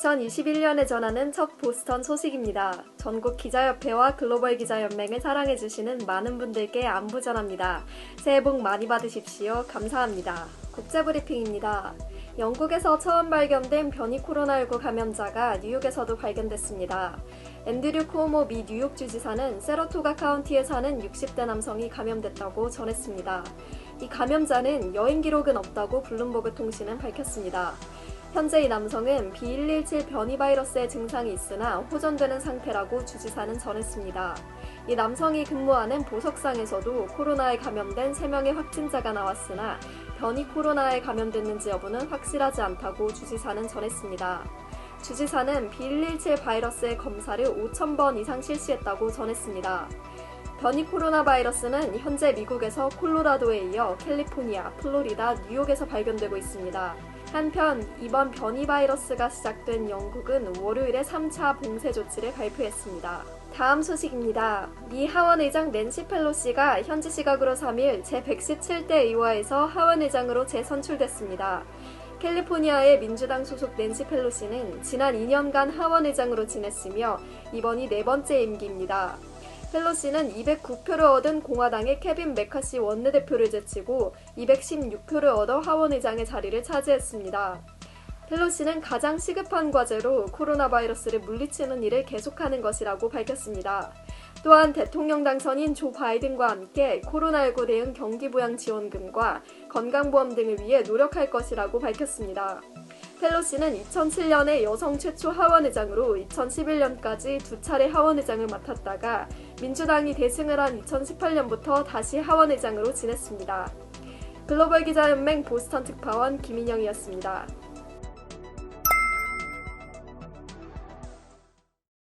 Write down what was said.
2021년에 전하는 첫 보스턴 소식입니다. 전국 기자협회와 글로벌 기자연맹을 사랑해주시는 많은 분들께 안부 전합니다. 새해 복 많이 받으십시오. 감사합니다. 국제브리핑입니다. 영국에서 처음 발견된 변이 코로나19 감염자가 뉴욕에서도 발견됐습니다. 앤드류 쿠오모 미 뉴욕 주지사는 세러토가 카운티에 사는 60대 남성이 감염됐다고 전했습니다. 이 감염자는 여행 기록은 없다고 블룸버그 통신은 밝혔습니다. 현재 이 남성은 B117 변이 바이러스의 증상이 있으나 호전되는 상태라고 주지사는 전했습니다. 이 남성이 근무하는 보석상에서도 코로나에 감염된 3명의 확진자가 나왔으나 변이 코로나에 감염됐는지 여부는 확실하지 않다고 주지사는 전했습니다. 주지사는 B117 바이러스의 검사를 5,000번 이상 실시했다고 전했습니다. 변이 코로나 바이러스는 현재 미국에서 콜로라도에 이어 캘리포니아, 플로리다, 뉴욕에서 발견되고 있습니다. 한편 이번 변이 바이러스가 시작된 영국은 월요일에 3차 봉쇄 조치를 발표했습니다. 다음 소식입니다. 미 하원의장 낸시 펠로시가 현지 시각으로 3일 제117대 의회에서 하원의장으로 재선출됐습니다. 캘리포니아의 민주당 소속 낸시 펠로시는 지난 2년간 하원의장으로 지냈으며 이번이 네 번째 임기입니다. 펠로시는 209표를 얻은 공화당의 케빈 메카시 원내대표를 제치고 216표를 얻어 하원의장의 자리를 차지했습니다. 펠로시는 가장 시급한 과제로 코로나 바이러스를 물리치는 일을 계속하는 것이라고 밝혔습니다. 또한 대통령 당선인 조 바이든과 함께 코로나19 대응 경기부양 지원금과 건강보험 등을 위해 노력할 것이라고 밝혔습니다. 펠로시는 2007년에 여성 최초 하원의장으로 2011년까지 두 차례 하원의장을 맡았다가 민주당이 대승을 한 2018년부터 다시 하원의장으로 지냈습니다. 글로벌 기자연맹 보스턴 특파원 김인영이었습니다.